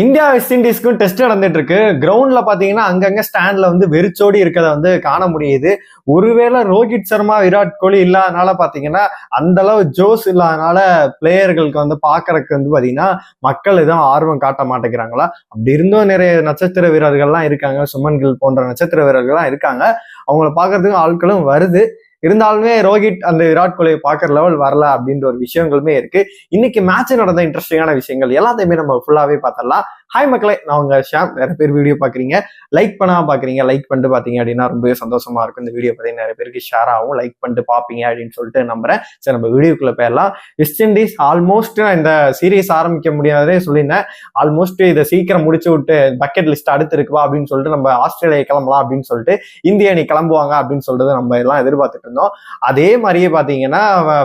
India west இண்டீஸ்க்கும் test நடந்துட்டு இருக்கு கிரவுண்ட்ல பாத்தீங்கன்னா அங்கங்க ஸ்டாண்ட்ல வந்து வெறிச்சோடி இருக்கிறத வந்து காண முடியுது. ஒருவேளை ரோஹித் சர்மா விராட் கோலி இல்லாதனால பாத்தீங்கன்னா அந்த அளவு ஜோஸ் இல்லாதனால பிளேயர்களுக்கு வந்து பாக்குறதுக்கு வந்து பாத்தீங்கன்னா மக்கள் எதுவும் ஆர்வம் காட்ட மாட்டேங்கிறாங்களா? அப்படி இருந்தும் நிறைய நட்சத்திர வீரர்கள்லாம் இருக்காங்க. சுமன் கில் போன்ற நட்சத்திர வீரர்கள்லாம் இருக்காங்க. அவங்கள பாக்குறதுக்கு ஆட்களும் வருது. இருந்தாலுமே ரோஹித் அந்த விராட் கோலியை பார்க்குற லெவல் வரல அப்படின்ற ஒரு விஷயங்களுமே இருக்கு. இன்னைக்கு மேட்ச் நடந்த இன்ட்ரெஸ்டிங்கான விஷயங்கள் எல்லாத்தையுமே நம்ம ஃபுல்லாவே பார்த்தலாம் ஹாய் மக்களே நான் உங்க ஷாம். நிறைய பேர் வீடியோ பாக்குறீங்க லைக் பண்ணாம பாக்குறீங்க லைக் பண்ணிட்டு பாத்தீங்க அப்படின்னா ரொம்பவே சந்தோஷமா இருக்கும். இந்த வீடியோ பார்த்தீங்கன்னா நிறைய பேருக்கு ஷேர் ஆகும். லைக் பண்ணிட்டு பாப்பீங்க அப்படின்னு சொல்லிட்டு நம்புறேன். சரி நம்ம வீடியோக்குள்ள போயிடலாம். வெஸ்ட் இண்டீஸ் ஆல்மோஸ்ட் நான் இந்த சீரீஸ் ஆரம்பிக்க முடியாதே சொல்லியிருந்தேன். ஆல்மோஸ்ட் இதை சீக்கிரம் முடிச்சு விட்டு பக்கெட் லிஸ்ட் அடுத்து இருக்குவா அப்படின்னு சொல்லிட்டு நம்ம ஆஸ்திரேலியா கிளம்பலாம் அப்படின்னு சொல்லிட்டு இந்திய அணி கிளம்புவாங்க அப்படின்னு சொல்றது நம்ம எல்லாம் எதிர்பார்த்துட்டு இருந்தோம். அதே மாதிரியே பாத்தீங்கன்னா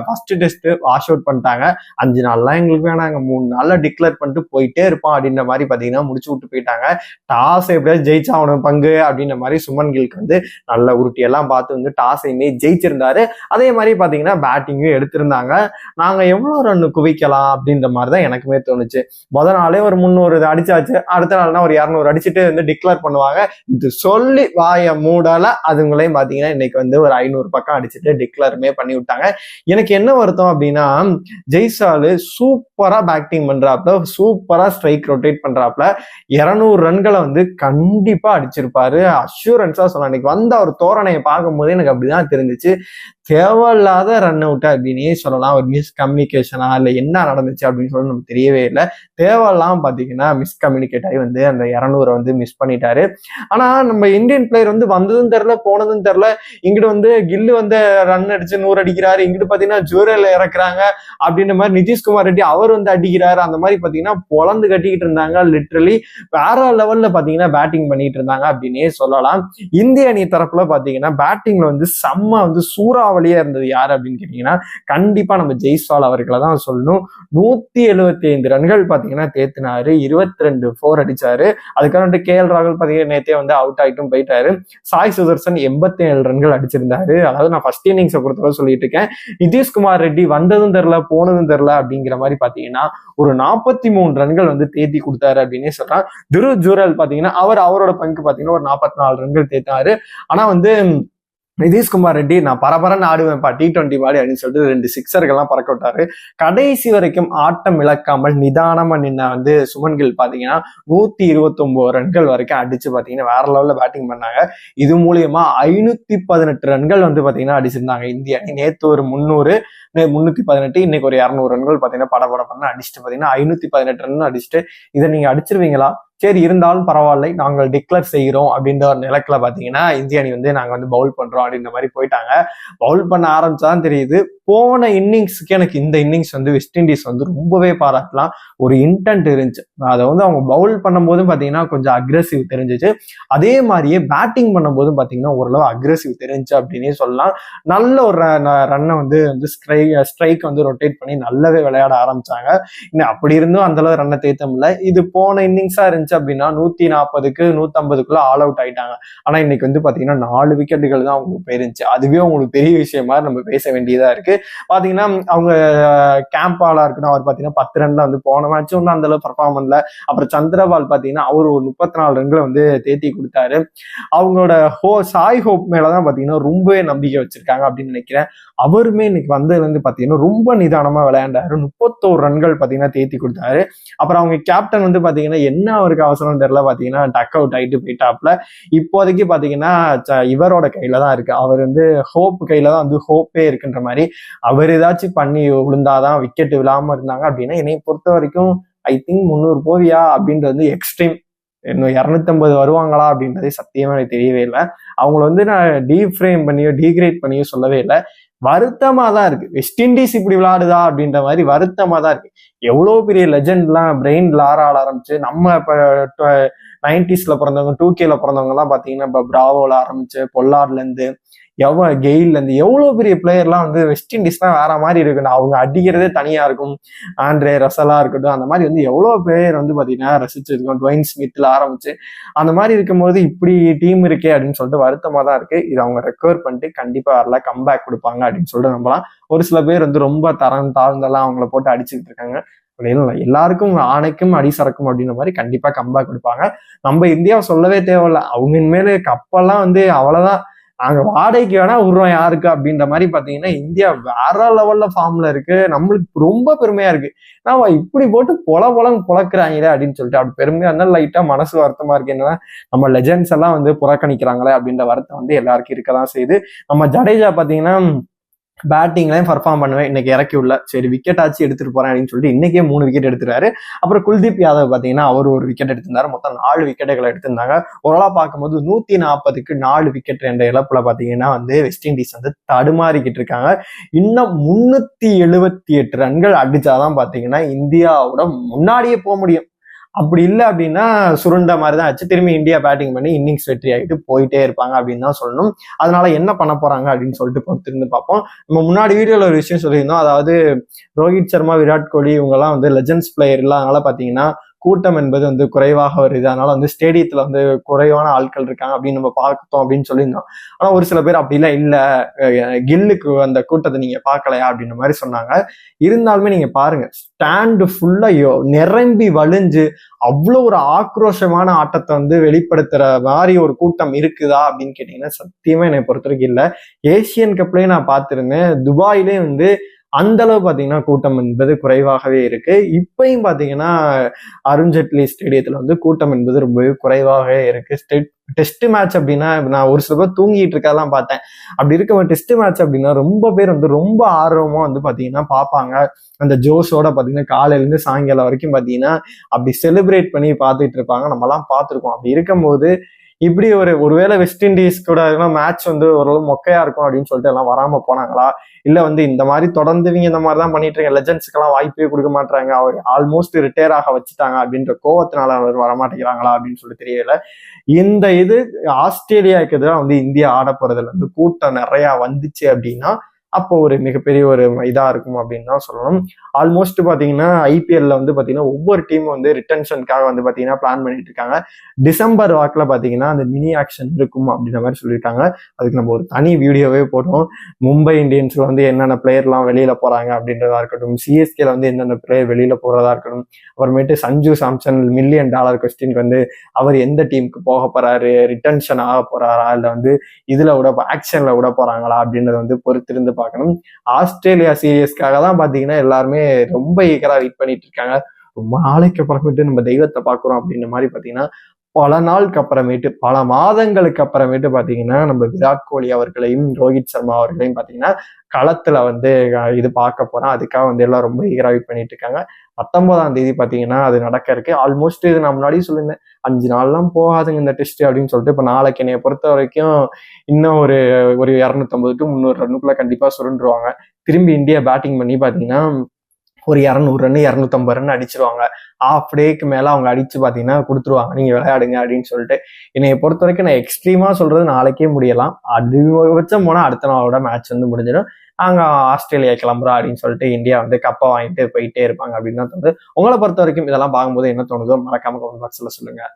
ஃபர்ஸ்ட் டெஸ்ட் வாஷ் அவுட் பண்ணிட்டாங்க. அஞ்சு நாள்லாம் எங்களுக்கு வேணாங்க. மூணு நாள்ல டிக்ளேர் பண்ணிட்டு போயிட்டே இருப்போம் அப்படின்ற மாதிரி பார்த்தீங்கன்னா முடிச்சு விட்டு போயிட்டாங்க. டாஸ் எப்படியாவது ஜெயிச்சா அவனுக்கு பங்கு அப்படின்ற மாதிரி சுமன் கில்க்கு வந்து நல்ல உருட்டி எல்லாம் பார்த்து வந்து டாஸையுமே ஜெயிச்சிருந்தாரு. அதே மாதிரி பார்த்தீங்கன்னா பேட்டிங்கும் எடுத்திருந்தாங்க. நாங்கள் எவ்வளோ ரன் குவிக்கலாம் அப்படின்ற மாதிரி தான் எனக்குமே தோணுச்சு. முத நாளே ஒரு முந்நூறு இது அடிச்சாச்சு. அடுத்த நாள்னா ஒரு இரநூறு அடிச்சுட்டு வந்து டிக்ளேர் பண்ணுவாங்க. இது சொல்லி வாய மூடல அதுங்களையும் பார்த்தீங்கன்னா இன்னைக்கு வந்து ஒரு ஐநூறு பக்கம் அடிச்சுட்டு டிக்ளேருமே பண்ணி விட்டாங்க. எனக்கு என்ன வருத்தம் அப்படின்னா ஜெய்சாலு சூப்பராக பேட்டிங் பண்றாப்ல சூப்பராக ஸ்ட்ரைக் ரொட்டேட் பண்றாப்ல இருநூறு ரன்களை வந்து கண்டிப்பா அடிச்சிருப்பாரு. அஷூரன்ஸா சொல்லலாம். இன்னைக்கு வந்த ஒரு தோரணையை பார்க்கும்போது எனக்கு அப்படிதான் தெரிஞ்சிச்சு. தேவையில்லாத ரன் அவுட் அப்படின்னே சொல்லலாம். ஒரு மிஸ் கம்யூனிகேஷனா இல்லை என்ன நடந்துச்சு அப்படின்னு சொல்லி நமக்கு தெரியவே இல்லை. தேவையில்லாம பார்த்தீங்கன்னா மிஸ் கம்யூனிகேட் ஆகி வந்து அந்த இரநூறை வந்து மிஸ் பண்ணிட்டாரு. ஆனால் நம்ம இந்தியன் பிளேயர் வந்து வந்ததும் தெரில போனதும் தெரில இங்கிட்டு வந்து கில்லு வந்து ரன் அடிச்சு நூறு அடிக்கிறாரு. இங்கிட்டு பார்த்தீங்கன்னா ஜூரல் இறக்குறாங்க அப்படின்ற மாதிரி நிதிஷ்குமார் ரெட்டி அவர் வந்து அடிக்கிறாரு. அந்த மாதிரி பார்த்தீங்கன்னா பொழந்து கட்டிக்கிட்டு இருந்தாங்க லிட்ரலி வேற லெவல்ல பார்த்தீங்கன்னா பேட்டிங் பண்ணிட்டு இருந்தாங்க அப்படின்னே சொல்லலாம். இந்திய அணி தரப்புல பார்த்தீங்கன்னா பேட்டிங்ல வந்து செம்ம வந்து வழியா இருந்தது யார் அப்படின்னு கேட்டீங்கன்னா கண்டிப்பா நம்ம ஜெய்ஸ்வால் அவர்களை தான் சொல்லணும். நூத்தி எழுபத்தி ஐந்து ரன்கள் பாத்தீங்கன்னா தேத்தினாரு. இருபத்தி ரெண்டு ஃபோர் அடிச்சாரு. அதுக்காக கே எல் ராகுல் பாத்தீங்கன்னா நேத்தே வந்து அவுட் ஆயிட்டும் போயிட்டாரு. சாய் சுதர்சன் எண்பத்தி ஏழு ரன்கள் அடிச்சிருந்தாரு. அதாவது நான் ஃபர்ஸ்ட் இன்னிங்ஸை பொறுத்தவரை சொல்லிட்டு இருக்கேன். நிதிஷ்குமார் ரெட்டி வந்ததும் தெரில போனதும் தெரில அப்படிங்கிற மாதிரி பாத்தீங்கன்னா ஒரு நாற்பத்தி மூணு ரன்கள் வந்து தேத்தி கொடுத்தாரு அப்படின்னே சொல்றான் துரு ஜூரல் பாத்தீங்கன்னா அவர் அவரோட பங்கு பாத்தீங்கன்னா ஒரு நாற்பத்தி நாலு ரன்கள் தேத்தாரு. ஆனா வந்து நிதிஷ்குமார் ரெட்டி நான் பரபரன்னு ஆடுவேன்ப்பா டி டுவெண்ட்டி பாடி அப்படின்னு சொல்லிட்டு ரெண்டு சிக்ஸர்கள்லாம் பறக்க விட்டாரு. கடைசி வரைக்கும் ஆட்டம் இழக்காமல் நிதானமா நின்ன வந்து சுமன் கில் பாத்தீங்கன்னா நூத்தி இருபத்தி ரன்கள் வரைக்கும் அடிச்சு பாத்தீங்கன்னா வேற லெவல்ல பேட்டிங் பண்ணாங்க. இது மூலியமா ஐநூத்தி பதினெட்டு ரன்கள் வந்து பாத்தீங்கன்னா அடிச்சிருந்தாங்க. இந்திய அணி நேத்து ஒரு முந்நூறு முன்னூத்தி பதினெட்டு இன்னைக்கு ஒரு இரநூறு ரன்கள் பாத்தீங்கன்னா பட பட பண்ண அடிச்சுட்டு பாத்தீங்கன்னா ஐநூத்தி பதினெட்டு ரன் அடிச்சுட்டு இதை நீங்க அடிச்சிருவீங்களா? சரி இருந்தாலும் பரவாயில்லை நாங்கள் டிக்ளேர் செய்கிறோம் அப்படின்ற ஒரு நிலக்கில் பார்த்தீங்கன்னா இந்திய அணி வந்து நாங்கள் வந்து பவுல் பண்ணுறோம் அப்படின்ற மாதிரி போயிட்டாங்க. பவுல் பண்ண ஆரம்பிச்சாதான் தெரியுது. போன இன்னிங்ஸுக்கு எனக்கு இந்த இன்னிங்ஸ் வந்து வெஸ்ட் இண்டீஸ் வந்து ரொம்பவே பாராட்டலாம். ஒரு இன்டென்ட் இருந்துச்சு. அதை வந்து அவங்க பவுல் பண்ணும்போதும் பார்த்தீங்கன்னா கொஞ்சம் அக்ரெசிவ் தெரிஞ்சிச்சு. அதே மாதிரியே பேட்டிங் பண்ணும்போதும் பார்த்தீங்கன்னா ஓரளவு அக்ரெசிவ் தெரிஞ்சு அப்படின்னே சொல்லலாம். நல்ல ஒரு ரன்னை வந்து வந்து ஸ்ட்ரை ஸ்ட்ரைக் வந்து ரொட்டேட் பண்ணி நல்லாவே விளையாட ஆரம்பிச்சாங்க. இன்னும் அப்படி இருந்தும் அந்தளவு ரன்னை தேத்த முடியல. இது போன இன்னிங்ஸாக இருந்துச்சு. அப்படின்னா நூத்தி நாற்பதுக்கு நூத்தம்பதுக்குள்ள ஆல் அவுட் ஆயிட்டாங்க. ஆனா இன்னைக்கு வந்து பாத்தீங்கன்னா நாலு விக்கெட்டுகள் தான் அவங்களுக்கு போயிருந்துச்சு. அதுவே அவங்களுக்கு பெரிய விஷயமா நம்ம பேச வேண்டியதா இருக்கு. பாத்தீங்கன்னா அவங்க கேம்ப் ஆளா அவர் பாத்தீங்கன்னா பத்து ரன்ல வந்து போன மேட்சும் வந்து அந்த அளவு பர்ஃபார்ம் பண்ணல. அப்புறம் சந்திரபால் பாத்தீங்கன்னா அவர் ஒரு முப்பத்தி நாலு ரன்களை வந்து தேத்தி கொடுத்தாரு. அவங்களோட ஹோ சாய் ஹோப் மேலதான் பாத்தீங்கன்னா ரொம்பவே நம்பிக்கை வச்சிருக்காங்க அப்படின்னு நினைக்கிறேன். அவருமே இன்னைக்கு வந்ததுல இருந்து பாத்தீங்கன்னா ரொம்ப நிதானமா விளையாண்டாரு. முப்பத்தோரு ரன்கள் பாத்தீங்கன்னா தேத்தி கொடுத்தாரு. அப்புறம் அவங்க கேப்டன் வந்து பாத்தீங்கன்னா என்ன அவருக்கு அவசரம் தெரியல பார்த்தீங்கன்னா டக் அவுட் ஆயிட்டு போயிட்டாப்ல இப்போதைக்கு பார்த்தீங்கன்னா இவரோட கையில தான் இருக்கு. அவர் வந்து ஹோப் கையில தான் வந்து ஹோப்பே இருக்குன்ற மாதிரி. அவர் ஏதாச்சும் பண்ணி விழுந்தாதான் விக்கெட் விழாம இருந்தாங்க அப்படின்னா என்னை பொறுத்த வரைக்கும் ஐ திங்க் முந்நூறு போவியா அப்படின்றது வந்து எக்ஸ்ட்ரீம் இன்னும் இரநூத்தம்பது வருவாங்களா அப்படின்றதே சத்தியமா எனக்கு தெரியவே இல்லை. அவங்கள வந்து நான் டீப் ஃப்ரேம் பண்ணியோ டீக்ரேட் பண்ணியோ சொல்லவே இல்லை. வருத்தமா தான் இருக்கு. வெஸ்ட் இண்டீஸ் இப்படி விளையாடுதா அப்படின்ற மாதிரி வருத்தமா தான் இருக்கு. எவ்வளவு பெரிய லெஜண்ட்லாம் பிரெயின்ல ஆற ஆரம்பிச்சு நம்ம இப்போ நைன்டிஸ்ல பிறந்தவங்க டூ கேல பிறந்தவங்க எல்லாம் பாத்தீங்கன்னா இப்ப பிராவோல ஆரம்பிச்சு பொல்லார்ல இருந்து எவ்வளோ கெயில்ல இருந்து எவ்வளோ பெரிய பிளேயர்லாம் வந்து வெஸ்ட் இண்டீஸ்லாம் வேற மாதிரி இருக்கணும் அவங்க அடிக்கிறதே தனியா இருக்கும். ஆண்ட்ரே ரசலா இருக்கட்டும் அந்த மாதிரி வந்து எவ்வளோ பிளேயர் வந்து பாத்தீங்கன்னா ரசிச்சிருக்கோம். டுவைன் ஸ்மித்ல ஆரம்பிச்சு அந்த மாதிரி இருக்கும்போது இப்படி டீம் இருக்கே அப்படின்னு சொல்லிட்டு வருத்தமா தான் இருக்கு. இது அவங்க ரெக்கவர் பண்ணிட்டு கண்டிப்பா வரல கம்பேக் கொடுப்பாங்க அப்படின்னு சொல்லிட்டு நம்பலாம். ஒரு சில பேர் வந்து ரொம்ப தரம் தாழ்ந்தெல்லாம் அவங்கள போட்டு அடிச்சுக்கிட்டு இருக்காங்க. எல்லாருக்கும் ஆணைக்கும் அடி சறக்கும் அப்படின்ற மாதிரி கண்டிப்பா கம்பேக் கொடுப்பாங்க. நம்ம இந்தியாவை சொல்லவே தேவையில்ல. அவங்க இனிமேல் கப்பெல்லாம் வந்து அவ்வளவுதான். நாங்க வாடகைக்கு வேணா விடுறோம் யாருக்கு அப்படின்ற மாதிரி பாத்தீங்கன்னா இந்தியா வேற லெவல்ல ஃபார்ம்ல இருக்கு. நம்மளுக்கு ரொம்ப பெருமையா இருக்கு. நாம இப்படி போட்டு பொல பொலம் பொழக்கிறாங்களே அப்படின்னு சொல்லிட்டு அப்படி பெருமையா இருந்தாலும் லைட்டா மனசு வருத்தமா இருக்கு. என்னன்னா நம்ம லெஜண்ட்ஸ் எல்லாம் வந்து புறக்கணிக்கிறாங்களே அப்படின்ற வருத்தம் வந்து எல்லாருக்கும் இருக்கதான் செய்யுது. நம்ம ஜடேஜா பாத்தீங்கன்னா பேட்டிங்லையும் பர்ஃபார்ம் பண்ணுவேன். இன்னைக்கு இறக்கி உள்ள. சரி விக்கெட் ஆச்சு எடுத்துட்டு போறேன் அப்படின்னு சொல்லிட்டு இன்னைக்கே மூணு விக்கெட் எடுத்துருவாரு. அப்புறம் குல்தீப் யாதவ் பாத்தீங்கன்னா அவர் ஒரு விக்கெட் எடுத்திருந்தாரு. மொத்தம் நாலு விக்கெட்டுகளை எடுத்திருந்தாங்க. ஓரளா பார்க்கும்போது நூத்தி நாற்பதுக்கு நாலு விக்கெட் என்ற இழப்புல பாத்தீங்கன்னா வந்து வெஸ்ட் இண்டீஸ் வந்து தடுமாறிக்கிட்டு இருக்காங்க. இன்னும் முன்னூத்தி எழுபத்தி எட்டு ரன்கள் அடிச்சாதான் பாத்தீங்கன்னா இந்தியாவோட முன்னாடியே போக முடியும். அப்படி இல்லை அப்படின்னா சுருண்ட மாதிரி தான் ஆச்சு. திரும்பி இந்தியா பேட்டிங் பண்ணி இன்னிங்ஸ் வெற்றி ஆகிட்டு போயிட்டே இருப்பாங்க அப்படின்னு தான் சொல்லணும். அதனால என்ன பண்ண போறாங்க அப்படின்னு சொல்லிட்டு பொறுத்திருந்து பார்ப்போம். நம்ம முன்னாடி வீடியோல ஒரு விஷயம் சொல்லியிருந்தோம். அதாவது ரோஹித் சர்மா விராட் கோலி இவங்கெல்லாம் வந்து லெஜண்ட்ஸ் பிளேயர் இல்லாதனால பாத்தீங்கன்னா கூட்டம் என்பது வந்து குறைவாக வருது. அதனால வந்து ஸ்டேடியத்தில் வந்து குறைவான ஆட்கள் இருக்காங்க அப்படின்னு நம்ம பார்த்தோம் அப்படின்னு சொல்லியிருந்தோம். ஆனால் ஒரு சில பேர் அப்படிலாம் இல்லை. கில்லுக்கு அந்த கூட்டத்தை நீங்கள் பார்க்கலையா அப்படின்ற மாதிரி சொன்னாங்க. இருந்தாலுமே நீங்கள் பாருங்க ஸ்டாண்டு ஃபுல்லாக நிரம்பி வலிஞ்சு அவ்வளோ ஒரு ஆக்ரோஷமான ஆட்டத்தை வந்து வெளிப்படுத்துகிற மாதிரி ஒரு கூட்டம் இருக்குதா அப்படின்னு கேட்டிங்கன்னா சத்தியமாக என்னை பொறுத்த வரைக்கும் இல்லை. ஏசியன் கப்லேயும் நான் பார்த்துருந்தேன். துபாயிலே வந்து அந்த அளவு பார்த்தீங்கன்னா கூட்டம் என்பது குறைவாகவே இருக்கு. இப்பயும் பார்த்தீங்கன்னா அருண்ஜேட்லி ஸ்டேடியத்தில் வந்து கூட்டம் என்பது ரொம்பவே குறைவாகவே இருக்கு. ஸ்டேட் டெஸ்ட் மேட்ச் அப்படின்னா நான் ஒரு சில பேர் தூங்கிட்டு இருக்கலாம் பார்த்தேன். அப்படி இருக்க டெஸ்ட் மேட்ச் அப்படின்னா ரொம்ப பேர் வந்து ரொம்ப ஆர்வமா வந்து பார்த்தீங்கன்னா பார்ப்பாங்க. அந்த ஜோஷோட பார்த்தீங்கன்னா காலையிலேருந்து சாயங்காலம் வரைக்கும் பார்த்தீங்கன்னா அப்படி செலிப்ரேட் பண்ணி பார்த்துட்டு இருப்பாங்க. நம்மலாம் பார்த்துருக்கோம். அப்படி இருக்கும்போது இப்படி ஒரு ஒருவேளை வெஸ்ட் இண்டீஸ் கூட மேட்ச் வந்து ஓரளவு மொக்கையா இருக்கும் அப்படின்னு சொல்லிட்டு எல்லாம் வராம போனாங்களா? இல்ல வந்து இந்த மாதிரி தொடர்ந்து இவங்க இந்த மாதிரி தான் பண்ணிட்டு இருக்க லெஜண்ட்ஸ்க்கெல்லாம் வாய்ப்பே கொடுக்க மாட்டாங்க அவர் ஆல்மோஸ்ட் ரிட்டையர் ஆக வச்சுட்டாங்க அப்படின்ற கோவத்தினால அவர் வரமாட்டேங்கிறாங்களா அப்படின்னு சொல்லி தெரியல இந்த இது ஆஸ்திரேலியாவுக்கு எதிராக வந்து இந்தியா ஆட போறதுல வந்து கூட்டம் நிறைய வந்துச்சு அப்படின்னா அப்போ ஒரு மிகப்பெரிய ஒரு இதாக இருக்கும் அப்படின்னு தான் சொல்லணும். ஆல்மோஸ்ட் பார்த்தீங்கன்னா ஐபிஎல்ல வந்து பார்த்தீங்கன்னா ஒவ்வொரு டீமும் வந்து ரிட்டன்ஷனுக்காக வந்து பார்த்தீங்கன்னா பிளான் பண்ணிட்டு இருக்காங்க. டிசம்பர் வாக்கில் பார்த்தீங்கன்னா அந்த மினி ஆக்ஷன் இருக்கும் அப்படின்ற மாதிரி சொல்லியிருக்காங்க. அதுக்கு நம்ம ஒரு தனி வீடியோவே போட்டோம் மும்பை இந்தியன்ஸ்ல வந்து என்னென்ன பிளேயர்லாம் வெளியில போறாங்க அப்படின்றதா இருக்கட்டும் சிஎஸ்கேல வந்து என்னென்ன பிளேயர் வெளியில போறதா இருக்கட்டும் அப்புறமேட்டு Sanju Samson million dollar question வந்து அவர் எந்த டீமுக்கு போக போறாரு ரிட்டன்ஷன் ஆக போறாரா இல்லை வந்து இதுல விட ஆக்ஷன்ல விட போறாங்களா அப்படின்றத வந்து பொறுத்திருந்து பார்க்கணும். ஆஸ்திரேலியா சீரியஸ்க்காக தான் பாத்தீங்கன்னா எல்லாருமே ரொம்ப ஈகரா வெயிட் பண்ணிட்டு இருக்காங்க. ரொம்ப நாளைக்கு அப்புறமேட்டு நம்ம தெய்வத்தை பாக்குறோம் அப்படின்ற மாதிரி பாத்தீங்கன்னா பல நாளுக்கு அப்புறமேட்டு பல மாதங்களுக்கு அப்புறமேட்டு பார்த்தீங்கன்னா நம்ம விராட் கோலி அவர்களையும் ரோஹித் சர்மா அவர்களையும் பார்த்தீங்கன்னா களத்தில் வந்து இது பார்க்க போகிறோம் அதுக்காக வந்து எல்லாம் ரொம்ப ஈகரா பண்ணிட்டு இருக்காங்க. பத்தொன்பதாம் தேதி பார்த்தீங்கன்னா அது நடக்க இருக்கு. ஆல்மோஸ்ட் இது நான் முன்னாடி சொல்லியிருந்தேன். அஞ்சு நாள்லாம் போகாதுங்க இந்த டெஸ்ட் அப்படின்னு சொல்லிட்டு இப்போ நாளைக்கு என்னைய பொறுத்த வரைக்கும் இன்னும் ஒரு ஒரு இரநூத்தம்பது டு முந்நூறு ரன்னுக்குள்ள கண்டிப்பாக சுருண்டுருவாங்க. திரும்பி இந்தியா பேட்டிங் பண்ணி பார்த்தீங்கன்னா ஒரு இரநூறு ரன் இரநூத்தம்பது ரன் அடிச்சிருவாங்க. ஆஃப் டேக்கு மேலே அவங்க அடிச்சு பார்த்தீங்கன்னா கொடுத்துருவாங்க. நீங்கள் விளையாடுங்க அப்படின்னு சொல்லிட்டு. என்னைய பொறுத்த வரைக்கும் நான் எக்ஸ்ட்ரீமாக சொல்கிறது நாளைக்கே முடியலாம். அதிகபட்சம் போனால் அடுத்த நாளோட மேட்ச் வந்து முடிஞ்சிடும். அங்கே ஆஸ்திரேலியா கிளம்புறா அப்படின்னு சொல்லிட்டு இந்தியா வந்து கப்பை வாங்கிட்டு போயிட்டே இருப்பாங்க அப்படின்னு தான் தோணுது. உங்களை பொறுத்த வரைக்கும் இதெல்லாம் பார்க்கும்போது என்ன தோணுதோ மறக்காம கமெண்ட் பாக்ஸில் சொல்லுங்கள்